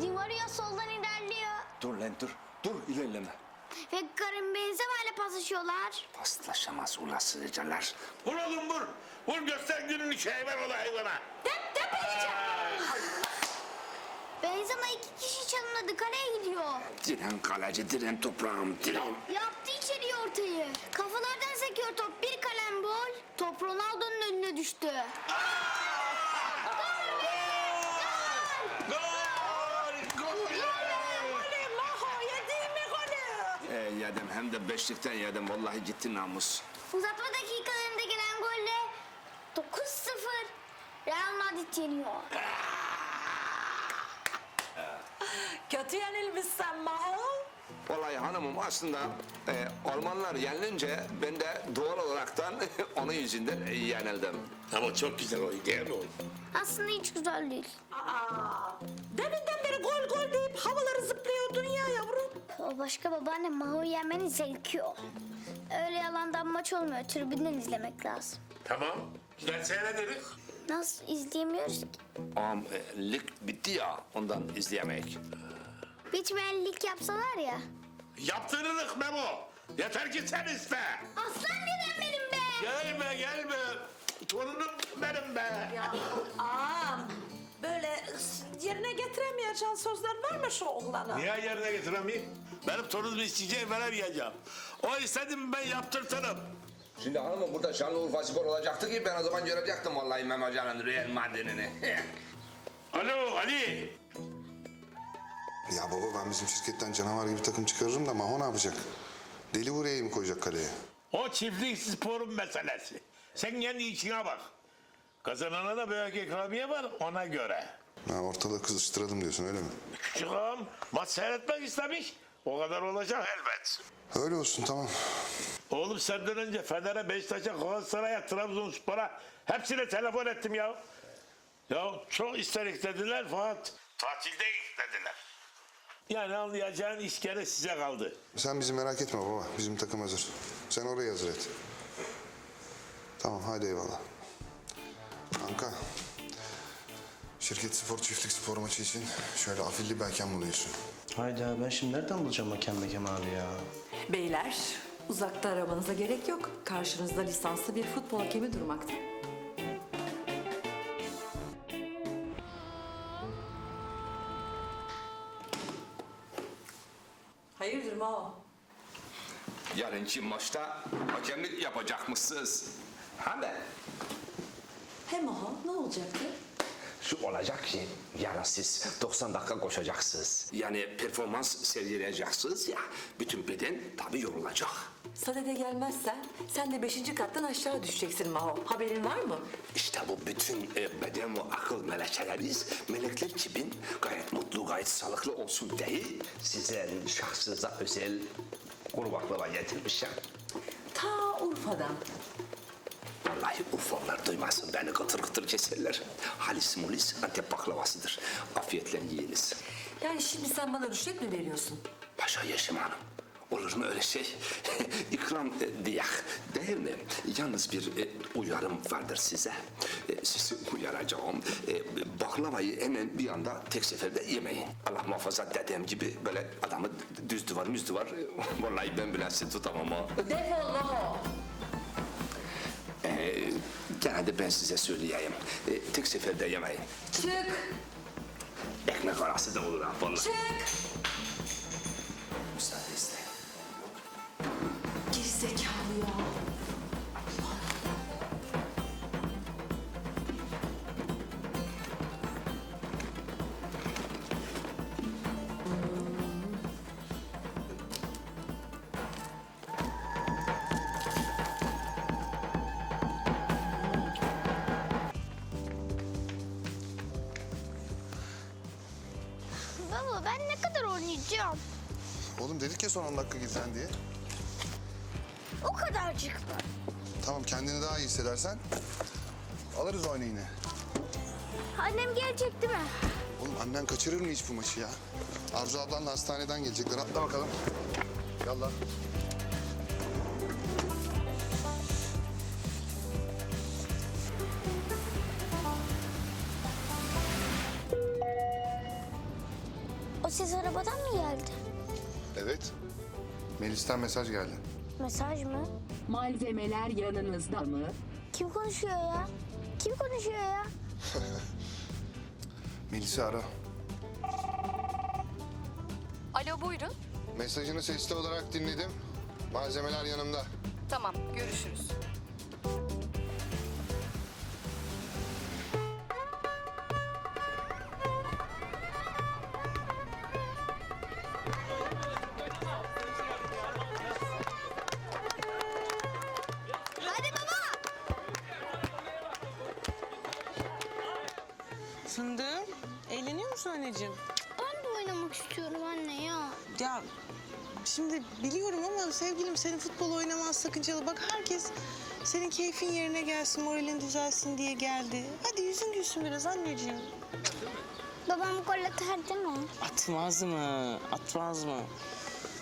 Di Maria soldan ilerliyor. Dur lan dur. Dur ilerleme. Ve Karim Benzema ile paslaşıyorlar. Paslaşamaz ula sığırcalar. Vur oğlum vur. Vur göster gününü hayvan ola hayvana. Benzema iki kişi çalımladı kaleye gidiyor. Diren kaleci diren toprağım diren. Yaptı içeriye ortayı. Kafalardan sekiyor top. Bir kalem gol. Top Ronaldo'nun önüne düştü. Gol! Gol! Maho yedin mi golü? E, yedim hem de beşlikten yedim. Vallahi gitti namus. Uzatma dakikalarında gelen golle 9-0 Real Madrid yeniyor. Kötü yenilmişsen Maho. Vallahi hanımım aslında e, Almanlar yenilince ben de doğal olaraktan onun yüzünden yenildim. Ama çok güzel oyun değil mi? Aslında hiç güzel değil. Başka babaannem Maho'yu yenmenin zevki o. Öyle yalandan maç olmuyor. Tribünden izlemek lazım. Tamam. Güzel seyrederiz. Nasıl izleyemiyoruz ki? Am e, lig bitti ya ondan izleyemek. Bitmeyen lig yapsalar ya. Yaptırırız Memo. Yeter ki sen iste. Aslan dedem benim be. Gelme gelme. Torunum benim be. Aa, böyle yerine getiremeyeceğin sözler verme şu oğlana. Niye yerine getiremeyeyim? Benim torunumu isteyeceğim veremeyeceğim. O istedim ben yaptırtırım. Şimdi hanımım burada Şanlıurfa Spor olacaktı ki ben o zaman görecektim vallahi Mehmet Real Madrid'ini. Alo Ali. Ya baba ben bizim şirketten canavar gibi takım çıkarırım da Maho ne yapacak? Deli buraya mı koyacak kaleye? O çiftlik sporun meselesi. Sen kendi işine bak. Kazanana da büyük ikramiye var ona göre. Ha, ortalığı kızıştıralım diyorsun öyle mi? Küçük ağam maç seyretmek istemiş. O kadar olacak elbet. Öyle olsun tamam. Oğlum senden önce Fener'e, Beşiktaş'a, Galatasaray'a, Trabzonspor'a hepsine telefon ettim ya. Ya çok isterik dediler fakat tatilde dediler. Yani anlayacağın iş gene size kaldı. Sen bizi merak etme baba. Bizim takım hazır. Sen orayı hazır et. Tamam hadi eyvallah. Kanka. Şirket spor çiftlik spor maçı için şöyle afilli hakem buluyorsun. Hayda ben şimdi nereden bulacağım hakem mekem abi ya? Beyler, uzakta aramanıza gerek yok. Karşınızda lisanslı bir futbol hakemi durmakta. Hayırdır Mao? Yarınki maçta hakemlik yapacakmışsınız. Hem de He Maho, ne olacaktı? Şu olacak ki yarın siz 90 dakika koşacaksınız. Yani performans sergileyeceksiniz ya. Bütün beden tabii yorulacak. Sadede gelmezsen sen de beşinci kattan aşağı düşeceksin Maho. Haberin var mı? İşte bu bütün e, beden ve akıl melekeleriz. Melekler gibi gayet mutlu, gayet sağlıklı olsun diye size şahsınıza özel kuru baklava getirmişim. Ta Urfa'dan. Vallahi Urfalılar duymasın beni kıtır kıtır keserler. Halis mulis Antep baklavasıdır. Afiyetle yiyiniz. Yani şimdi sen bana rüşvet mi veriyorsun? Paşa Yeşim Hanım. Olur mu öyle şey? İkram e, diyak değil mi? Yalnız bir e, uyarım vardır size. E, sizi uyaracağım. E, baklavayı hemen bir anda tek seferde yemeyin. Allah muhafaza dedem gibi böyle adamı düz duvar müz duvar. Vallahi ben bile sizi tutamam ha. Defol. E, de ben size söyleyeyim. E, tek seferde yemeyin. Çık, Ekmek arası da olur ha vallahi. çık. Müsaade iste. Gerizekalı ya. Ben ne kadar oynayacağım? Oğlum dedik ya son 10 dakika gideceksin diye. O kadarcık mı? Tamam kendini daha iyi hissedersen alırız oyunu yine. Annem gelecek değil mi? Oğlum annen kaçırır mı hiç bu maçı ya? Arzu ablanla hastaneden gelecekler. Atla bakalım. Yallah. Ses arabadan mı geldi? Evet. Melis'ten mesaj geldi. Mesaj mı? Malzemeler yanınızda mı? Kim konuşuyor ya? Kim konuşuyor ya? Melis'i ara. Alo buyurun. Mesajını sesli olarak dinledim. Malzemeler yanımda. Tamam görüşürüz. Anneciğim? Ben de oynamak istiyorum anne ya. Ya şimdi biliyorum ama sevgilim senin futbol oynaman sakıncalı. Bak herkes senin keyfin yerine gelsin, moralin düzelsin diye geldi. Hadi yüzün gülsün biraz anneciğim. Babam gol atar değil mi? Atmaz mı? Atmaz mı?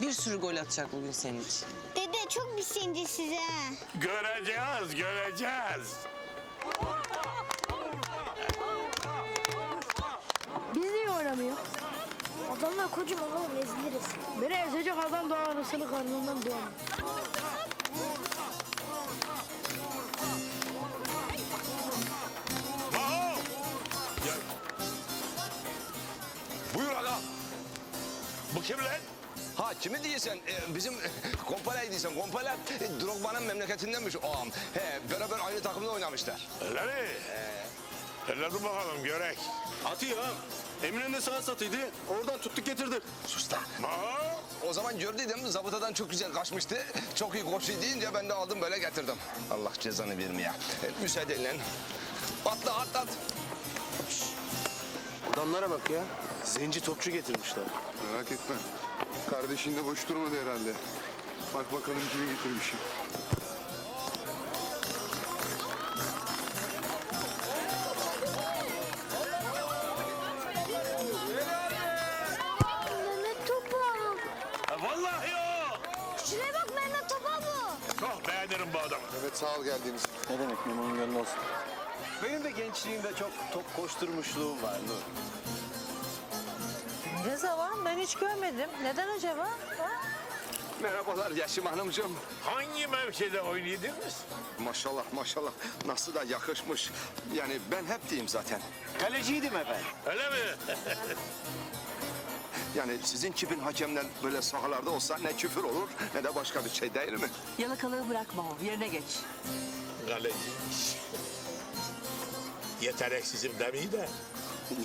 Bir sürü gol atacak bugün senin için. Dede çok bir size. Göreceğiz, göreceğiz. Oynamıyor? Adamlar kocaman oğlum eziliriz. Beni ezecek adam daha anasını karnından! Gel. Buyur aga. Bu kim lan? Ha kimi diyorsun? Ee, bizim Kompale'yi diyorsun. Kompale e, Drogba'nın memleketindenmiş o. He, beraber aynı takımda oynamışlar. Öyle mi? Hele dur bakalım görek. Atıyor. Eminönü'nde saat satıydı. Oradan tuttuk getirdik. Sus da. Maho! O zaman gördüydüm zabıtadan çok güzel kaçmıştı. Çok iyi koşuyor deyince ben de aldım böyle getirdim. Allah cezanı vermeye. E, müsaadenle. Atla atla. at. Adamlara bak ya. Zenci topçu getirmişler. Merak etme. Kardeşin de boş durmadı herhalde. Bak bakalım kimi getirmişim. Geldiğiniz için. Ne demek memonun gönlü olsun. Benim de gençliğimde çok top koşturmuşluğum var Nur. Ne zaman? Ben hiç görmedim. Neden acaba? Ha? Merhabalar Yaşım Hanımcığım. Hangi mevkide oynuyordunuz? Maşallah maşallah. Nasıl da yakışmış. Yani ben hep diyeyim zaten. Kaleciydim efendim. Öyle mi? Yani sizin kibin hakemler böyle sahalarda olsa ne küfür olur ne de başka bir şey değil mi? Yalakalığı bırakma o. Yerine geç. Kaleciymiş. Yeteneksizim demeyi de.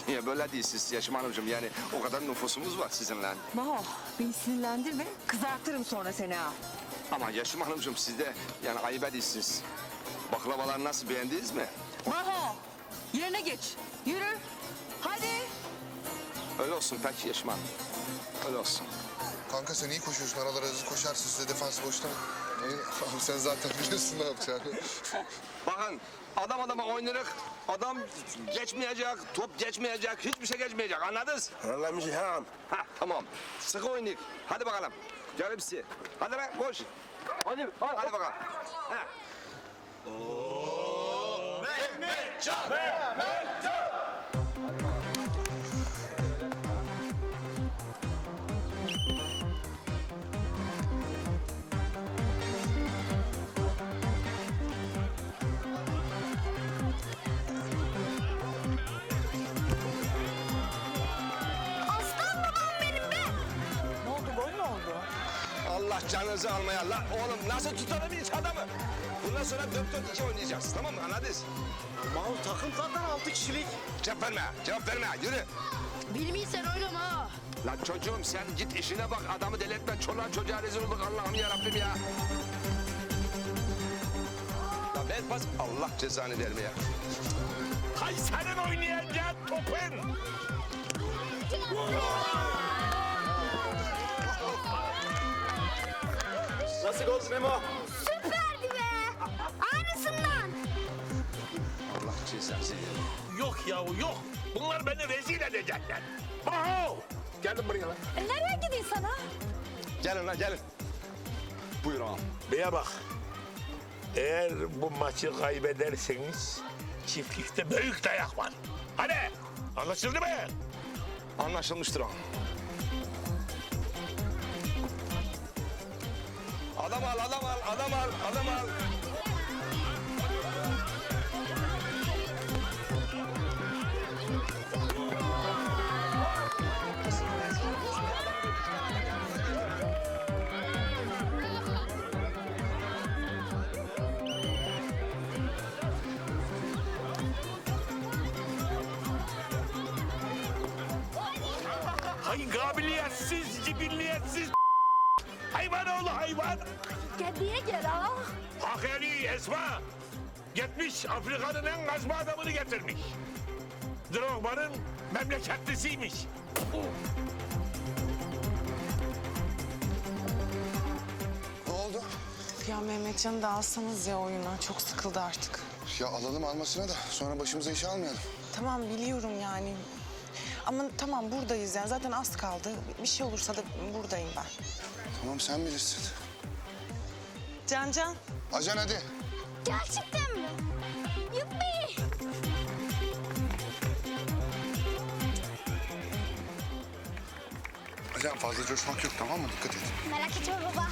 Niye böyle değilsiniz Yaşım Hanımcığım? Yani o kadar nüfusumuz var sizinle. Maho beni sinirlendirme. Kızartırım sonra seni ha. Ama Yaşım Hanımcığım siz de yani ayıp ediyorsunuz. Baklavalar nasıl beğendiniz mi? Maho yerine geç. Yürü. Hadi. Öyle olsun peki Yaşım Hanım. Öyle olsun. Kanka sen iyi koşuyorsun. Aralara hızlı koşarsın. Size defansı boşta mı? İyi. Abi sen zaten biliyorsun ne yapacağını. Bakın adam adama oynarık. Adam geçmeyecek, top geçmeyecek, hiçbir şey geçmeyecek. Anladınız? Anlamış ha. Ha tamam. Sıkı oynayık. Hadi bakalım. Gel hepsi. Hadi lan koş. Hadi, hadi bakalım. Ha. Aslan canınızı almaya. La, oğlum nasıl tutalım hiç adamı? Bundan sonra 4-4-2 oynayacağız. Tamam mı? Anladınız? Mahmut takım zaten altı kişilik. Cevap verme. Cevap verme. Yürü. Bilmiyorsan oynama. Lan çocuğum sen git işine bak. Adamı deli etme. Çoluğa çocuğa rezil olduk. Allah'ım yarabbim ya. Ya ver pas. Allah cezanı vermeye. Hay senin oynayacağın topun. Nasıl gol Memo? Süperdi be. Aynısından. Allah cezanı Yok yahu yok. Bunlar beni rezil edecekler. Maho! Gelin buraya lan. E, nereye gideyim sana? Gelin lan gelin. Buyur ağam. Beye bak. Eğer bu maçı kaybederseniz çiftlikte büyük dayak var. Hadi anlaşıldı mı? Anlaşılmıştır ağam. Adam al, adam al, adam al, adam al. Hay kabiliyetsiz, cibilliyetsiz hayvan. Kendine gel ha. Hakeri Esma gitmiş Afrika'nın en kazma adamını getirmiş. Drogba'nın memleketlisiymiş. Ne oldu? Ya Mehmetcan'ı da alsanız ya oyuna. Çok sıkıldı artık. Ya alalım almasına da sonra başımıza iş almayalım. Tamam biliyorum yani. Ama tamam buradayız yani. Zaten az kaldı. Bir şey olursa da buradayım ben. Tamam sen bilirsin. Can Can. Acan hadi. Gerçekten mi? Yuppi! Acan fazla coşmak yok tamam mı? Dikkat et. Merak etme baba.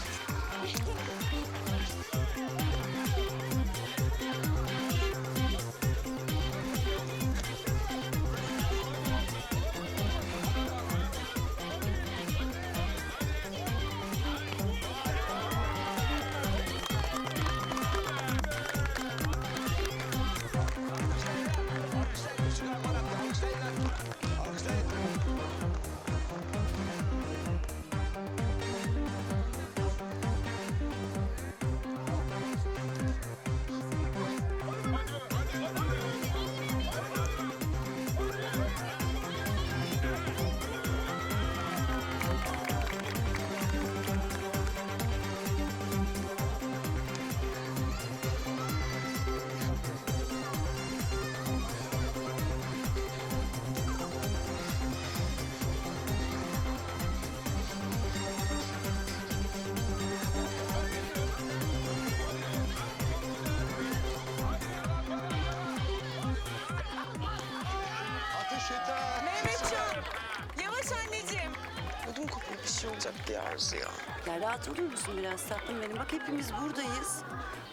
Şey olacak diye Arzu ya. Ya rahat olur musun biraz tatlım benim? Bak hepimiz buradayız.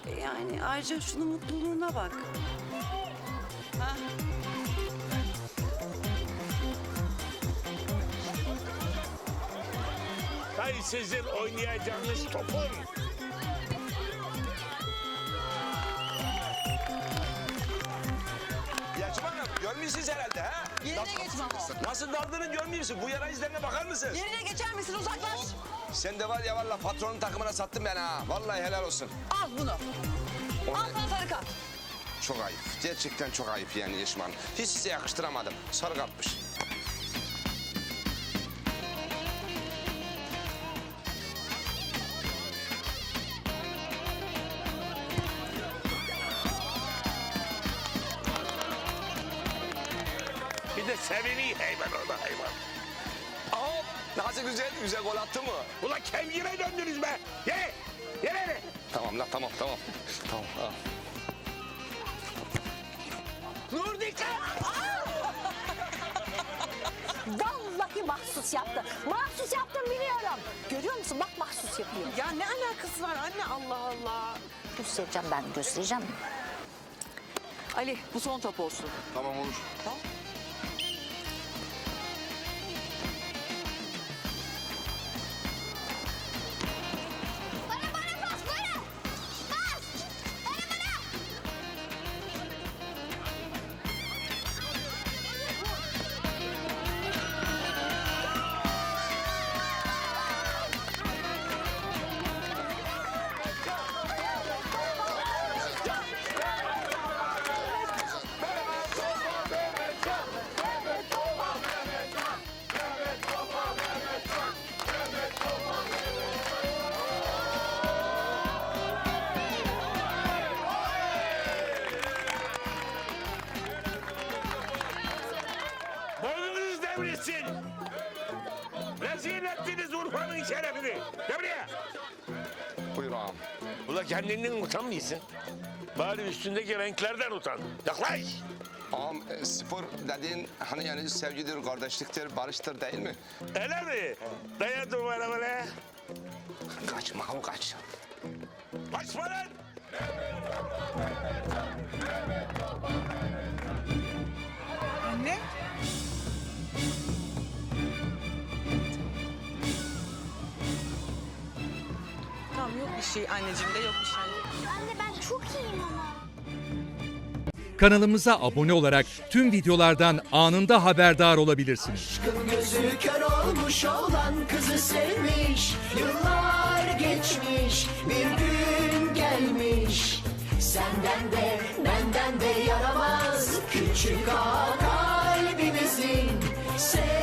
E, Yani ayrıca şunun mutluluğuna bak. Hay sizin oynayacağınız topun. Yacım Hanım, görmüyorsunuz herhalde ha? Yerine geç Mamo. Nasıl daldığını görmüyor musun? Bu yara izlerine bakar mısın? Yerine geçer misin uzaklaş. Sen de var ya valla patronun takımına sattın beni ha. Vallahi helal olsun. Al bunu. Al sana sarı kart. Çok ayıp. Gerçekten çok ayıp yani Yeşman. Hiç size yakıştıramadım. Sarı kapmış. Sevini hayvan oğlu hayvan. Aa, nasıl güzel, güzel gol attı mı? Ulan kevgire döndünüz be. Ye. Ye beni. Tamam la tamam tamam. Tamam. al. Dur dikkat. Vallahi mahsus yaptı. Mahsus yaptım biliyorum. Görüyor musun? Bak mahsus yapıyor. Ya ne alakası var anne Allah Allah. Göstereceğim ben göstereceğim. Ali bu son top olsun. Tamam olur. Bana Rezil ettiniz Urfa'nın şerefini. Gel buraya. Buyur ağam. Ula kendinden utanmıyorsun. Bari üstündeki renklerden utan. Yaklaş. Ağam e, spor dediğin hani yani sevgidir, kardeşliktir, barıştır değil mi? Öyle mi? Daya duvara böyle. Kaçma o kaç. Kaçma lan! Anne. şey anneciğimde yok bir. Anne ben çok iyiyim ama. Kanalımıza abone olarak tüm videolardan anında haberdar olabilirsiniz. Aşkın gözü kör olmuş olan kızı sevmiş. Yıllar geçmiş bir gün gelmiş. Senden de benden de yaramaz küçük ağa kalbimizin. Sev